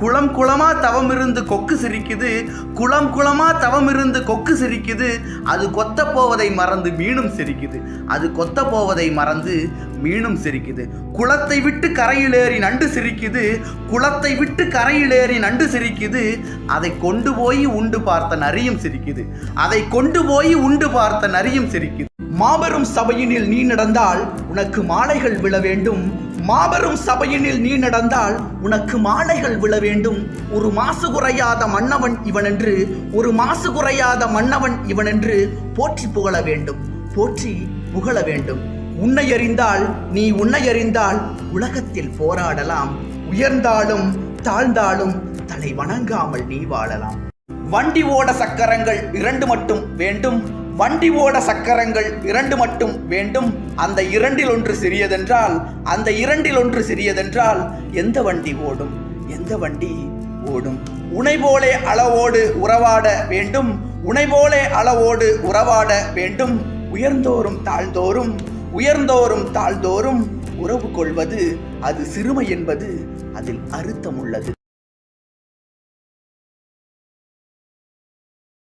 குளம் குளமா தவம் இருந்து கொக்கு சிரிக்குது குளம் குளமாக தவம் இருந்து கொக்கு சிரிக்குது அது கொத்த போவதை மறந்து மீனும் சிரிக்குது. அது கொத்த போவதை மறந்து மீனும் சிரிக்குது. குளத்தை விட்டு கரையிலேறி நண்டு சிரிக்குது குளத்தை விட்டு கரையிலேறி நண்டு சிரிக்குது அதை கொண்டு போய் உண்டு பார்த்த நரியும் சிரிக்குது. அதை கொண்டு போய் உண்டு பார்த்த நரியும் சிரிக்குது. மாபெரும் சபையினில் நீ நடந்தால் உனக்கு மாலைகள் விழ வேண்டும் மாபெரும் சபையினில் நீ நடந்தால் உனக்கு மாலைகள் விழ வேண்டும். ஒரு மாசு குறையாத மன்னவன் இவனென்று ஒரு மாசு குறையாத மன்னவன் இவனென்று போற்றி புகழ வேண்டும். போற்றி புகழ வேண்டும். உன்னை அறிந்தால் நீ உன்னை அறிந்தால் உலகத்தில் போராடலாம். உயர்ந்தாலும் தாழ்ந்தாலும் தலை வணங்காமல் நீ வாழலாம். வண்டி ஓட சக்கரங்கள் இரண்டு மட்டும் வேண்டும். வண்டி ஓட சக்கரங்கள் இரண்டு மட்டும் வேண்டும். அந்த இரண்டில் ஒன்று சிறியதென்றால் அந்த இரண்டில் ஒன்று சிறியதென்றால் எந்த வண்டி ஓடும்? எந்த வண்டி ஓடும்? உனை போலே அளவோடு உறவாட வேண்டும். உனை போலே அளவோடு உறவாட வேண்டும். உயர்ந்தோறும் தாழ்ந்தோறும் உயர்ந்தோறும் தாழ்ந்தோறும் உறவு கொள்வது அது சிறுமை என்பது அதில் அர்த்தம் உள்ளது